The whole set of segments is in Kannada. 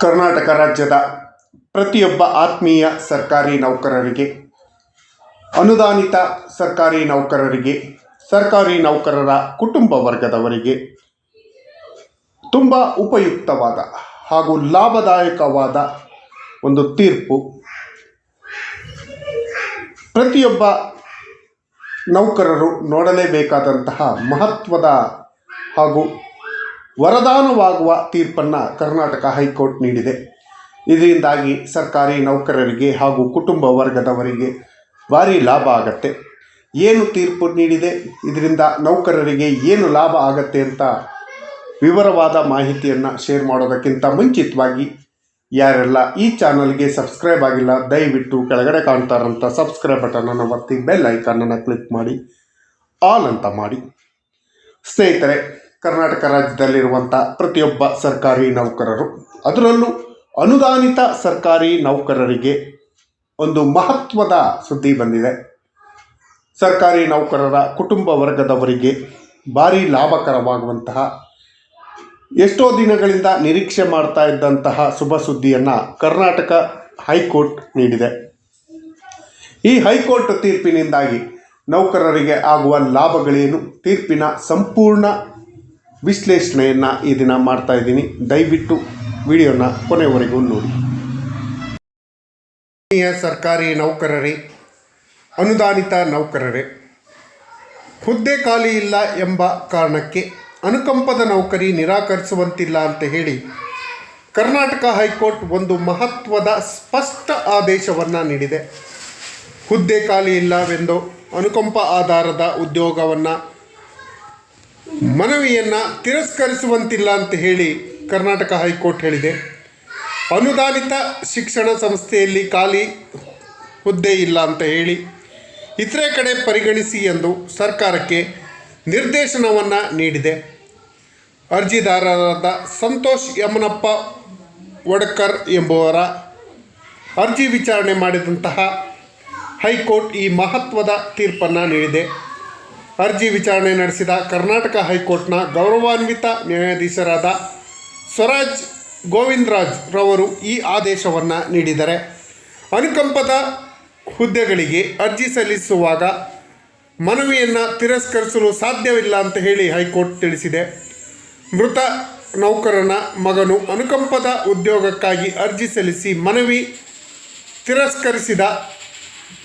ಕರ್ನಾಟಕ ರಾಜ್ಯದ ಪ್ರತಿಯೊಬ್ಬ ಆತ್ಮೀಯ ಸರ್ಕಾರಿ ನೌಕರರಿಗೆ, ಅನುದಾನಿತ ಸರ್ಕಾರಿ ನೌಕರರಿಗೆ, ಸರ್ಕಾರಿ ನೌಕರರ ಕುಟುಂಬ ವರ್ಗದವರಿಗೆ ತುಂಬ ಉಪಯುಕ್ತವಾದ ಹಾಗೂ ಲಾಭದಾಯಕವಾದ ಒಂದು ತೀರ್ಪು. ಪ್ರತಿಯೊಬ್ಬ ನೌಕರರು ನೋಡಲೇಬೇಕಾದಂತಹ ಮಹತ್ವದ ಹಾಗೂ ವರದಾನವಾಗುವ ತೀರ್ಪನ್ನು ಕರ್ನಾಟಕ ಹೈಕೋರ್ಟ್ ನೀಡಿದೆ. ಇದರಿಂದಾಗಿ ಸರ್ಕಾರಿ ನೌಕರರಿಗೆ ಹಾಗೂ ಕುಟುಂಬ ವರ್ಗದವರಿಗೆ ಭಾರಿ ಲಾಭ ಆಗತ್ತೆ. ಏನು ತೀರ್ಪು ನೀಡಿದೆ? ಇದರಿಂದ ನೌಕರರಿಗೆ ಏನು ಲಾಭ ಆಗತ್ತೆ ಅಂತ ವಿವರವಾದ ಮಾಹಿತಿಯನ್ನು ಶೇರ್ ಮಾಡೋದಕ್ಕಿಂತ ಮುಂಚಿತವಾಗಿ ಯಾರೆಲ್ಲ ಈ ಚಾನಲ್ಗೆ ಸಬ್ಸ್ಕ್ರೈಬ್ ಆಗಿಲ್ಲ, ದಯವಿಟ್ಟು ಕೆಳಗಡೆ ಕಾಣ್ತಾರಂಥ ಸಬ್ಸ್ಕ್ರೈಬ್ ಬಟನನ್ನು ಒತ್ತಿ ಬೆಲ್ ಐಕಾನನ್ನು ಕ್ಲಿಕ್ ಮಾಡಿ, ಆಲ್ ಅಂತ ಮಾಡಿ. ಸ್ನೇಹಿತರೆ ಕರ್ನಾಟಕ ರಾಜ್ಯದಲ್ಲಿರುವಂಥ ಪ್ರತಿಯೊಬ್ಬ ಸರ್ಕಾರಿ ನೌಕರರು. ಅದರಲ್ಲೂ ಅನುದಾನಿತ ಸರ್ಕಾರಿ ನೌಕರರಿಗೆ ಒಂದು ಮಹತ್ವದ ಸುದ್ದಿ ಬಂದಿದೆ. ಸರ್ಕಾರಿ ನೌಕರರ ಕುಟುಂಬ ವರ್ಗದವರಿಗೆ ಭಾರಿ ಲಾಭಕರವಾಗುವಂತಹ ಎಷ್ಟೋ ದಿನಗಳಿಂದ ನಿರೀಕ್ಷೆ ಮಾಡ್ತಾ ಇದ್ದಂತಹ ಶುಭ ಸುದ್ದಿಯನ್ನು ಕರ್ನಾಟಕ ಹೈಕೋರ್ಟ್ ನೀಡಿದೆ. ಈ ಹೈಕೋರ್ಟ್ ತೀರ್ಪಿನಿಂದಾಗಿ ನೌಕರರಿಗೆ ಆಗುವ ಲಾಭಗಳೇನು? ತೀರ್ಪಿನ ಸಂಪೂರ್ಣ ವಿಶ್ಲೇಷಣೆಯನ್ನು ಈ ದಿನ ಮಾಡ್ತಾ ಇದ್ದೀನಿ. ದಯವಿಟ್ಟು ವಿಡಿಯೋನ ಕೊನೆವರೆಗೂ ನೋಡಿ. ಸರ್ಕಾರಿ ನೌಕರರೇ, ಅನುದಾನಿತ ನೌಕರರೇ, ಹುದ್ದೆ ಖಾಲಿ ಇಲ್ಲ ಎಂಬ ಕಾರಣಕ್ಕೆ ಅನುಕಂಪದ ನೌಕರಿ ನಿರಾಕರಿಸುವಂತಿಲ್ಲ ಅಂತ ಹೇಳಿ ಕರ್ನಾಟಕ ಹೈಕೋರ್ಟ್ ಒಂದು ಮಹತ್ವದ ಸ್ಪಷ್ಟ ಆದೇಶವನ್ನು ನೀಡಿದೆ. ಹುದ್ದೆ ಖಾಲಿ ಇಲ್ಲವೆಂದು ಅನುಕಂಪ ಆಧಾರದ ಉದ್ಯೋಗವನ್ನು ಮನವಿಯನ್ನು ತಿರಸ್ಕರಿಸುವಂತಿಲ್ಲ ಅಂತ ಹೇಳಿ ಕರ್ನಾಟಕ ಹೈಕೋರ್ಟ್ ಹೇಳಿದೆ. ಅನುದಾನಿತ ಶಿಕ್ಷಣ ಸಂಸ್ಥೆಯಲ್ಲಿ ಖಾಲಿ ಹುದ್ದೆ ಇಲ್ಲ ಅಂತ ಹೇಳಿ ಇತರೆ ಕಡೆ ಪರಿಗಣಿಸಿ ಎಂದು ಸರ್ಕಾರಕ್ಕೆ ನಿರ್ದೇಶನವನ್ನು ನೀಡಿದೆ. ಅರ್ಜಿದಾರರಾದ ಸಂತೋಷ್ ಯಮನಪ್ಪ ವಡಕರ್ ಎಂಬುವರ ಅರ್ಜಿ ವಿಚಾರಣೆ ಮಾಡಿದಂತಹ ಹೈಕೋರ್ಟ್ ಈ ಮಹತ್ವದ ತೀರ್ಪನ್ನು ನೀಡಿದೆ. ಅರ್ಜಿ ವಿಚಾರಣೆ ನಡೆಸಿದ ಕರ್ನಾಟಕ ಹೈಕೋರ್ಟ್ನ ಗೌರವಾನ್ವಿತ ನ್ಯಾಯಾಧೀಶರಾದ ಸ್ವರಾಜ್ ಗೋವಿಂದರಾಜ್ ರವರು ಈ ಆದೇಶವನ್ನು ನೀಡಿದರೆ ಅನುಕಂಪದ ಹುದ್ದೆಗಳಿಗೆ ಅರ್ಜಿ ಸಲ್ಲಿಸುವಾಗ ಮನವಿಯನ್ನು ತಿರಸ್ಕರಿಸಲು ಸಾಧ್ಯವಿಲ್ಲ ಅಂತ ಹೇಳಿ ಹೈಕೋರ್ಟ್ ತಿಳಿಸಿದೆ. ಮೃತ ನೌಕರನ ಮಗನು ಅನುಕಂಪದ ಉದ್ಯೋಗಕ್ಕಾಗಿ ಅರ್ಜಿ ಸಲ್ಲಿಸಿ ಮನವಿ ತಿರಸ್ಕರಿಸಿದ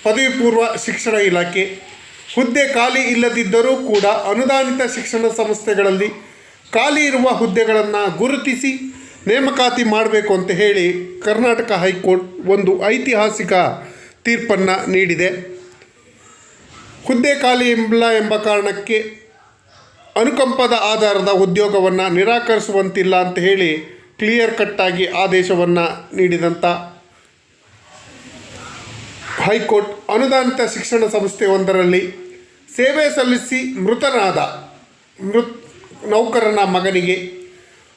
ಪದವಿ ಪೂರ್ವ ಶಿಕ್ಷಣ ಇಲಾಖೆ ಹುದ್ದೆ ಖಾಲಿ ಇಲ್ಲದಿದ್ದರೂ ಕೂಡ ಅನುದಾನಿತ ಶಿಕ್ಷಣ ಸಂಸ್ಥೆಗಳಲ್ಲಿ ಖಾಲಿ ಇರುವ ಹುದ್ದೆಗಳನ್ನು ಗುರುತಿಸಿ ನೇಮಕಾತಿ ಮಾಡಬೇಕು ಅಂತ ಹೇಳಿ ಕರ್ನಾಟಕ ಹೈಕೋರ್ಟ್ ಒಂದು ಐತಿಹಾಸಿಕ ತೀರ್ಪನ್ನು ನೀಡಿದೆ. ಹುದ್ದೆ ಖಾಲಿ ಇಲ್ಲ ಎಂಬ ಕಾರಣಕ್ಕೆ ಅನುಕಂಪದ ಆಧಾರದ ಉದ್ಯೋಗವನ್ನು ನಿರಾಕರಿಸುವಂತಿಲ್ಲ ಅಂತ ಹೇಳಿ ಕ್ಲಿಯರ್ ಕಟ್ಟಾಗಿ ಆದೇಶವನ್ನು ನೀಡಿದಂಥ ಹೈಕೋರ್ಟ್ ಅನುದಾನಿತ ಶಿಕ್ಷಣ ಸಂಸ್ಥೆಯೊಂದರಲ್ಲಿ ಸೇವೆ ಸಲ್ಲಿಸಿ ಮೃತನಾದ ಮೃತ್ ನೌಕರನ ಮಗನಿಗೆ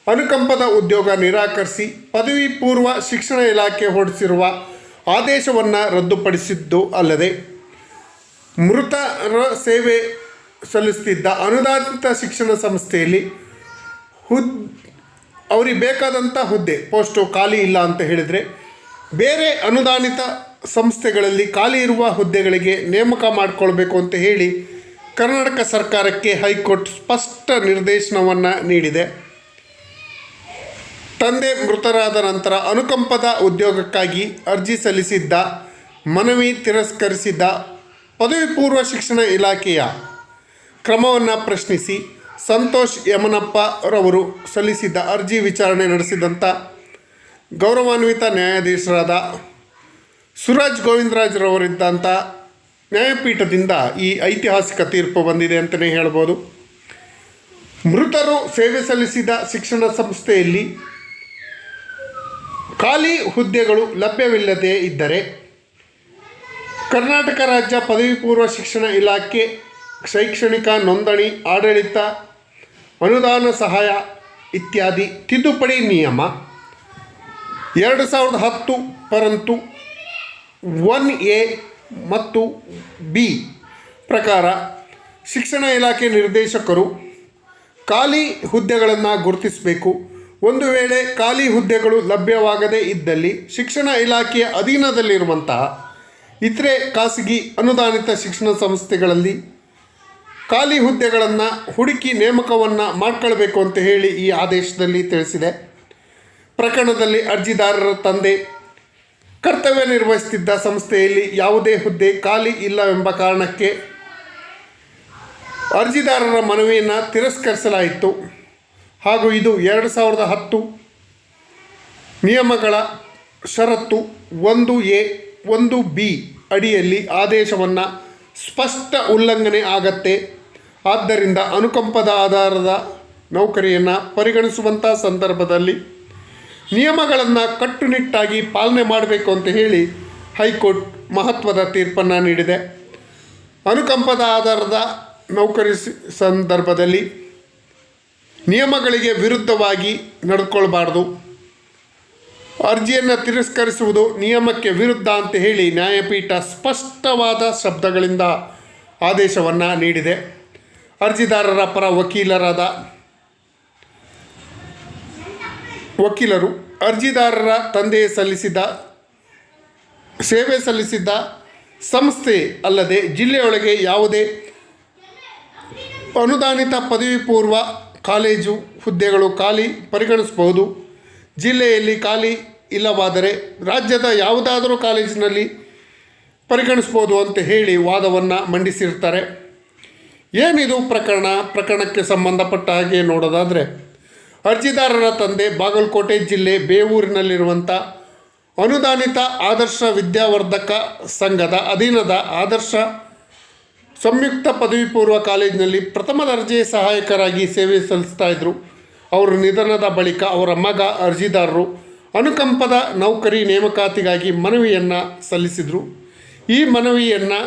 ಅನುಕಂಪದ ಉದ್ಯೋಗ ನಿರಾಕರಿಸಿ ಪದವಿ ಪೂರ್ವ ಶಿಕ್ಷಣ ಇಲಾಖೆ ಹೊರಡಿಸಿರುವ ಆದೇಶವನ್ನು ರದ್ದುಪಡಿಸಿದ್ದು ಅಲ್ಲದೆ ಮೃತರ ಸೇವೆ ಸಲ್ಲಿಸ್ತಿದ್ದ ಅನುದಾನಿತ ಶಿಕ್ಷಣ ಸಂಸ್ಥೆಯಲ್ಲಿ ಹುದ್ ಅವರಿಗೆ ಬೇಕಾದಂಥ ಹುದ್ದೆ ಪೋಸ್ಟು ಖಾಲಿ ಇಲ್ಲ ಅಂತ ಹೇಳಿದರೆ ಬೇರೆ ಅನುದಾನಿತ ಸಂಸ್ಥೆಗಳಲ್ಲಿ ಖಾಲಿ ಇರುವ ಹುದ್ದೆಗಳಿಗೆ ನೇಮಕ ಮಾಡಿಕೊಳ್ಬೇಕು ಅಂತ ಹೇಳಿ ಕರ್ನಾಟಕ ಸರ್ಕಾರಕ್ಕೆ ಹೈಕೋರ್ಟ್ ಸ್ಪಷ್ಟ ನಿರ್ದೇಶನವನ್ನು ನೀಡಿದೆ. ತಂದೆ ಮೃತರಾದ ನಂತರ ಅನುಕಂಪದ ಉದ್ಯೋಗಕ್ಕಾಗಿ ಅರ್ಜಿ ಸಲ್ಲಿಸಿದ್ದ, ಮನವಿ ತಿರಸ್ಕರಿಸಿದ್ದ ಪದವಿ ಪೂರ್ವ ಶಿಕ್ಷಣ ಇಲಾಖೆಯ ಕ್ರಮವನ್ನು ಪ್ರಶ್ನಿಸಿ ಸಂತೋಷ್ ಯಮನಪ್ಪ ರವರು ಸಲ್ಲಿಸಿದ್ದ ಅರ್ಜಿ ವಿಚಾರಣೆ ನಡೆಸಿದಂಥ ಗೌರವಾನ್ವಿತ ನ್ಯಾಯಾಧೀಶರಾದ ಸುರಾಜ್ ಗೋವಿಂದರಾಜ್ರವರಿದ್ದಂಥ ನ್ಯಾಯಪೀಠದಿಂದ ಈ ಐತಿಹಾಸಿಕ ತೀರ್ಪು ಬಂದಿದೆ ಅಂತಲೇ ಹೇಳ್ಬೋದು. ಮೃತರು ಸೇವೆ ಸಲ್ಲಿಸಿದ ಶಿಕ್ಷಣ ಸಂಸ್ಥೆಯಲ್ಲಿ ಖಾಲಿ ಹುದ್ದೆಗಳು ಲಭ್ಯವಿಲ್ಲದೇ ಇದ್ದರೆ ಕರ್ನಾಟಕ ರಾಜ್ಯ ಪದವಿ ಪೂರ್ವ ಶಿಕ್ಷಣ ಇಲಾಖೆ ಶೈಕ್ಷಣಿಕ ನೋಂದಣಿ, ಆಡಳಿತ, ಅನುದಾನ ಸಹಾಯ ಇತ್ಯಾದಿ ತಿದ್ದುಪಡಿ ನಿಯಮ ಎರಡು ಸಾವಿರದ ಹತ್ತು ಪರಂತು ಒನ್ ಎ ಮತ್ತು ಬಿ ಪ್ರಕಾರ ಶಿಕ್ಷಣ ಇಲಾಖೆ ನಿರ್ದೇಶಕರು ಖಾಲಿ ಹುದ್ದೆಗಳನ್ನು ಗುರುತಿಸಬೇಕು. ಒಂದು ವೇಳೆ ಖಾಲಿ ಹುದ್ದೆಗಳು ಲಭ್ಯವಾಗದೇ ಇದ್ದಲ್ಲಿ ಶಿಕ್ಷಣ ಇಲಾಖೆಯ ಅಧೀನದಲ್ಲಿರುವಂತಹ ಇತರೆ ಖಾಸಗಿ ಅನುದಾನಿತ ಶಿಕ್ಷಣ ಸಂಸ್ಥೆಗಳಲ್ಲಿ ಖಾಲಿ ಹುದ್ದೆಗಳನ್ನು ಹುಡುಕಿ ನೇಮಕವನ್ನು ಮಾಡ್ಕೊಳ್ಬೇಕು ಅಂತ ಹೇಳಿ ಈ ಆದೇಶದಲ್ಲಿ ತಿಳಿಸಿದೆ. ಪ್ರಕರಣದಲ್ಲಿ ಅರ್ಜಿದಾರರ ತಂದೆ ಕರ್ತವ್ಯ ನಿರ್ವಹಿಸುತ್ತಿದ್ದ ಸಂಸ್ಥೆಯಲ್ಲಿ ಯಾವುದೇ ಹುದ್ದೆ ಖಾಲಿ ಇಲ್ಲವೆಂಬ ಕಾರಣಕ್ಕೆ ಅರ್ಜಿದಾರರ ಮನವಿಯನ್ನು ತಿರಸ್ಕರಿಸಲಾಯಿತು. ಹಾಗೂ ಇದು ಎರಡು ಸಾವಿರದ ಹತ್ತು ನಿಯಮಗಳ ಷರತ್ತು ಒಂದು ಎ, ಒಂದು ಬಿ ಅಡಿಯಲ್ಲಿ ಆದೇಶವನ್ನು ಸ್ಪಷ್ಟ ಉಲ್ಲಂಘನೆ ಆಗತ್ತೆ. ಆದ್ದರಿಂದ ಅನುಕಂಪದ ಆಧಾರದ ನೌಕರಿಯನ್ನು ಪರಿಗಣಿಸುವಂಥ ಸಂದರ್ಭದಲ್ಲಿ ನಿಯಮಗಳನ್ನು ಕಟ್ಟುನಿಟ್ಟಾಗಿ ಪಾಲನೆ ಮಾಡಬೇಕು ಅಂತ ಹೇಳಿ ಹೈಕೋರ್ಟ್ ಮಹತ್ವದ ತೀರ್ಪನ್ನು ನೀಡಿದೆ. ಅನುಕಂಪದ ಆಧಾರದ ನೌಕರಿ ಸಂದರ್ಭದಲ್ಲಿ ನಿಯಮಗಳಿಗೆ ವಿರುದ್ಧವಾಗಿ ನಡೆದುಕೊಳ್ಬಾರ್ದು ಅರ್ಜಿಯನ್ನು ತಿರಸ್ಕರಿಸುವುದು ನಿಯಮಕ್ಕೆ ವಿರುದ್ಧ ಅಂತ ಹೇಳಿ ನ್ಯಾಯಪೀಠ ಸ್ಪಷ್ಟವಾದ ಶಬ್ದಗಳಿಂದ ಆದೇಶವನ್ನು ನೀಡಿದೆ. ಅರ್ಜಿದಾರರ ಪರ ವಕೀಲರಾದ ವಕೀಲರು, ಅರ್ಜಿದಾರರ ತಂದೆ ಸಲ್ಲಿಸಿದ ಸೇವೆ ಸಲ್ಲಿಸಿದ್ದ ಸಂಸ್ಥೆ ಅಲ್ಲದೆ ಜಿಲ್ಲೆಯೊಳಗೆ ಯಾವುದೇ ಅನುದಾನಿತ ಪದವಿ ಪೂರ್ವ ಕಾಲೇಜು ಹುದ್ದೆಗಳು ಖಾಲಿ ಪರಿಗಣಿಸಬಹುದು. ಜಿಲ್ಲೆಯಲ್ಲಿ ಖಾಲಿ ಇಲ್ಲವಾದರೆ ರಾಜ್ಯದ ಯಾವುದಾದರೂ ಕಾಲೇಜಿನಲ್ಲಿ ಪರಿಗಣಿಸ್ಬೋದು ಅಂತ ಹೇಳಿ ವಾದವನ್ನು ಮಂಡಿಸಿರ್ತಾರೆ. ಏನಿದು ಪ್ರಕರಣ? ಪ್ರಕರಣಕ್ಕೆ ಸಂಬಂಧಪಟ್ಟ ಹಾಗೆ ನೋಡೋದಾದರೆ ಅರ್ಜಿದಾರರ ತಂದೆ ಬಾಗಲಕೋಟೆ ಜಿಲ್ಲೆ ಬೇವೂರಿನಲ್ಲಿರುವಂಥ ಅನುದಾನಿತ ಆದರ್ಶ ವಿದ್ಯಾವರ್ಧಕ ಸಂಘದ ಅಧೀನದ ಆದರ್ಶ ಸಂಯುಕ್ತ ಪದವಿ ಪೂರ್ವ ಕಾಲೇಜಿನಲ್ಲಿ ಪ್ರಥಮ ದರ್ಜೆ ಸಹಾಯಕರಾಗಿ ಸೇವೆ ಸಲ್ಲಿಸ್ತಾ ಇದ್ದರು ಅವರ ನಿಧನದ ಬಳಿಕ ಅವರ ಮಗ ಅರ್ಜಿದಾರರು ಅನುಕಂಪದ ನೌಕರಿ ನೇಮಕಾತಿಗಾಗಿ ಮನವಿಯನ್ನು ಸಲ್ಲಿಸಿದರು. ಈ ಮನವಿಯನ್ನು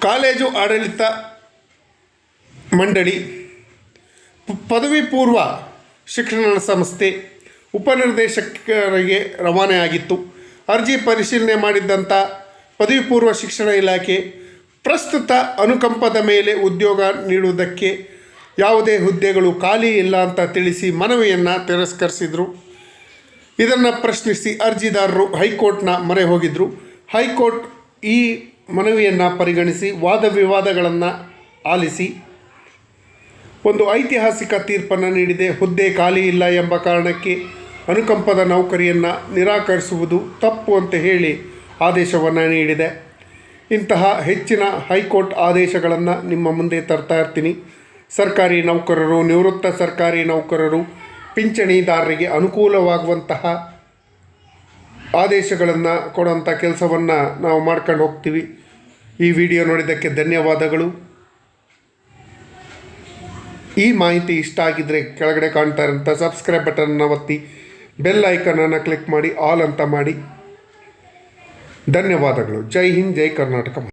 ಕಾಲೇಜು ಆಡಳಿತ ಮಂಡಳಿ ಪದವಿ ಪೂರ್ವ ಶಿಕ್ಷಣ ಸಂಸ್ಥೆ ಉಪನಿರ್ದೇಶಕರಿಗೆ ರವಾನೆ ಆಗಿತ್ತು ಅರ್ಜಿ ಪರಿಶೀಲನೆ ಮಾಡಿದ್ದಂಥ ಪದವಿ ಪೂರ್ವ ಶಿಕ್ಷಣ ಇಲಾಖೆ ಪ್ರಸ್ತುತ ಅನುಕಂಪದ ಮೇಲೆ ಉದ್ಯೋಗ ನೀಡುವುದಕ್ಕೆ ಯಾವುದೇ ಹುದ್ದೆಗಳು ಖಾಲಿ ಇಲ್ಲ ಅಂತ ತಿಳಿಸಿ ಮನವಿಯನ್ನು ತಿರಸ್ಕರಿಸಿದರು. ಇದನ್ನು ಪ್ರಶ್ನಿಸಿ ಅರ್ಜಿದಾರರು ಹೈಕೋರ್ಟ್ನ ಮೊರೆ ಹೋಗಿದ್ದರು ಹೈಕೋರ್ಟ್ ಈ ಮನವಿಯನ್ನು ಪರಿಗಣಿಸಿ ವಾದ ವಿವಾದಗಳನ್ನು ಆಲಿಸಿ ಒಂದು ಐತಿಹಾಸಿಕ ತೀರ್ಪನ್ನು ನೀಡಿದೆ. ಹುದ್ದೆ ಖಾಲಿ ಇಲ್ಲ ಎಂಬ ಕಾರಣಕ್ಕೆ ಅನುಕಂಪದ ನೌಕರಿಯನ್ನು ನಿರಾಕರಿಸುವುದು ತಪ್ಪು ಅಂತ ಹೇಳಿ ಆದೇಶವನ್ನು ನೀಡಿದೆ. ಇಂತಹ ಹೆಚ್ಚಿನ ಹೈಕೋರ್ಟ್ ಆದೇಶಗಳನ್ನು ನಿಮ್ಮ ಮುಂದೆ ತರ್ತಾ ಇರ್ತೀನಿ. ಸರ್ಕಾರಿ ನೌಕರರು, ನಿವೃತ್ತ ಸರ್ಕಾರಿ ನೌಕರರು, ಪಿಂಚಣಿದಾರರಿಗೆ ಅನುಕೂಲವಾಗುವಂತಹ ಆದೇಶಗಳನ್ನು ಕೊಡುವಂಥ ಕೆಲಸವನ್ನು ನಾವು ಮಾಡ್ಕೊಂಡು ಹೋಗ್ತೀವಿ. ಈ ವಿಡಿಯೋ ನೋಡಿದ್ದಕ್ಕೆ ಧನ್ಯವಾದಗಳು. ಈ ಮಾಹಿತಿ ಇಷ್ಟ ಆಗಿದ್ದರೆ ಕೆಳಗಡೆ ಕಾಣ್ತಾ ಇರೋಂಥ ಸಬ್ಸ್ಕ್ರೈಬ್ ಬಟನ್ನ ಒತ್ತಿ ಬೆಲ್ ಐಕನನ್ನು ಕ್ಲಿಕ್ ಮಾಡಿ ಆಲ್ ಅಂತ ಮಾಡಿ. ಧನ್ಯವಾದಗಳು. ಜೈ ಹಿಂದ್, ಜೈ ಕರ್ನಾಟಕ.